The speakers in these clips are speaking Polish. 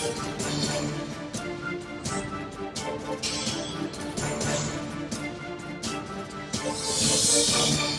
Thank you.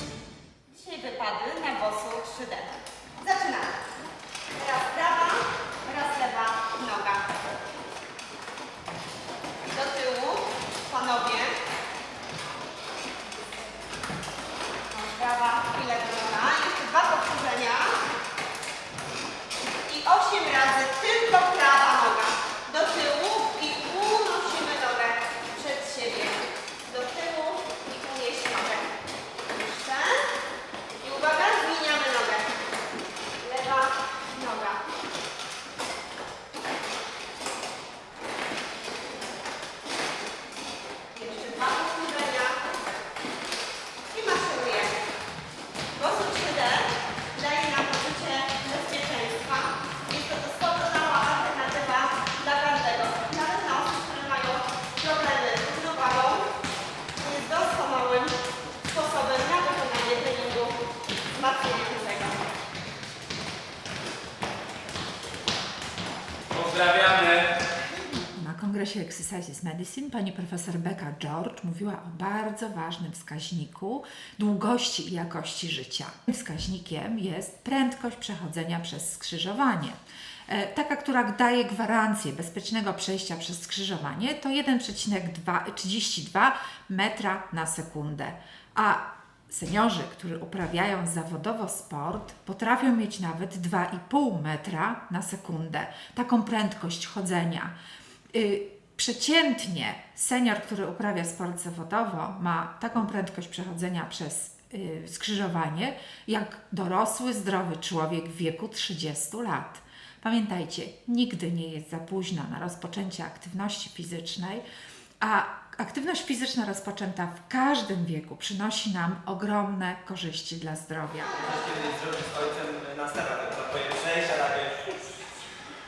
Kongresie Exercises Medicine pani profesor Becca George mówiła o bardzo ważnym wskaźniku długości i jakości życia. Wskaźnikiem jest prędkość przechodzenia przez skrzyżowanie. E, Taka, która daje gwarancję bezpiecznego przejścia przez skrzyżowanie, to 1,32 metra na sekundę. A seniorzy, którzy uprawiają zawodowo sport, potrafią mieć nawet 2,5 metra na sekundę. Taką prędkość chodzenia. Y, Przeciętnie senior, który uprawia sport zawodowo, ma taką prędkość przechodzenia przez y, skrzyżowanie, jak dorosły, zdrowy człowiek w wieku 30 lat. Pamiętajcie, nigdy nie jest za późno na rozpoczęcie aktywności fizycznej, a aktywność fizyczna rozpoczęta w każdym wieku przynosi nam ogromne korzyści dla zdrowia.